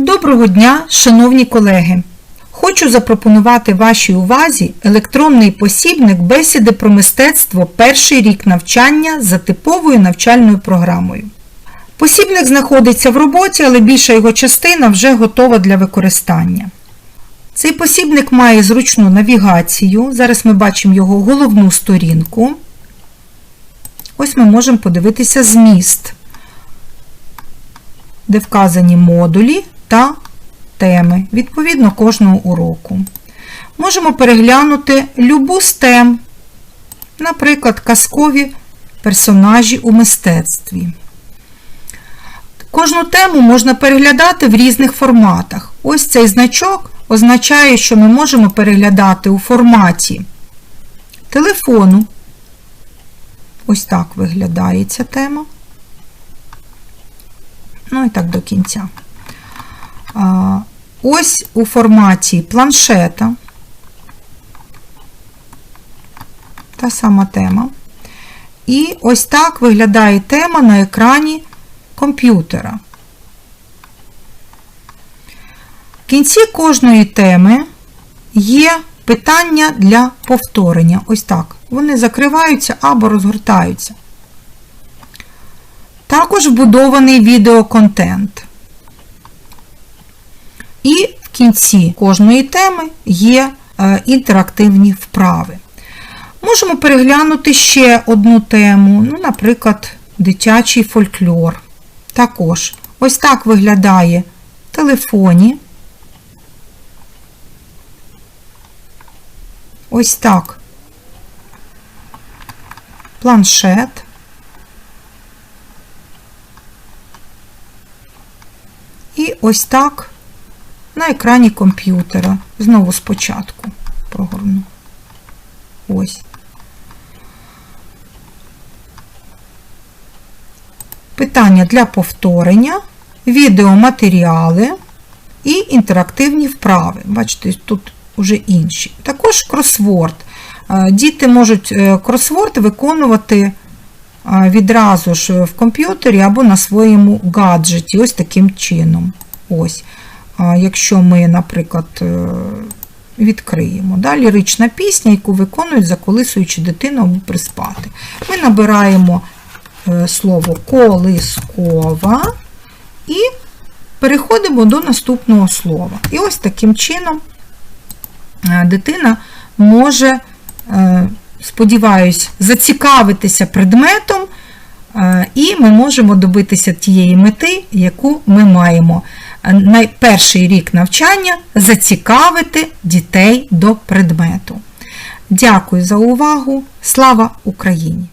Доброго дня, шановні колеги! Хочу запропонувати вашій увазі електронний посібник бесіди про мистецтво перший рік навчання за типовою навчальною програмою. Посібник знаходиться в роботі, але більша його частина вже готова для використання. Цей посібник має зручну навігацію. Зараз ми бачимо його головну сторінку. Ось ми можемо подивитися зміст, де вказані модулі та теми відповідно кожного уроку. Можемо переглянути любу з тем, наприклад, казкові персонажі у мистецтві. Кожну тему можна переглядати в різних форматах. Ось цей значок означає, що ми можемо переглядати у форматі телефону. Ось так виглядає ця тема. Ну і так до кінця. Ось у форматі планшета. Та сама тема. І ось так виглядає тема на екрані комп'ютера. В кінці кожної теми є питання для повторення. Ось так. Вони закриваються або розгортаються. Також вбудований відеоконтент. І в кінці кожної теми є е, інтерактивні вправи. Можемо переглянути ще одну тему, ну, наприклад, дитячий фольклор. Також ось так виглядає в телефоні. Ось так планшет. І ось так на екрані комп'ютера. Знову спочатку прогорну. Ось. Питання для повторення, відеоматеріали і інтерактивні вправи. Бачите, тут вже інші. Також кросворд. Діти можуть е, кросворд виконувати відразу ж в комп'ютері або на своєму гаджеті, ось таким чином. Ось. Якщо ми, наприклад, е, відкриємо да, лірична пісня, яку виконують, заколисуючи дитину або приспати. Ми набираємо е, слово колискова і переходимо до наступного слова. І ось таким чином дитина може, сподіваюсь, зацікавитися предметом, і ми можемо добитися тієї мети, яку ми маємо. На перший рік навчання зацікавити дітей до предмету. Дякую за увагу! Слава Україні!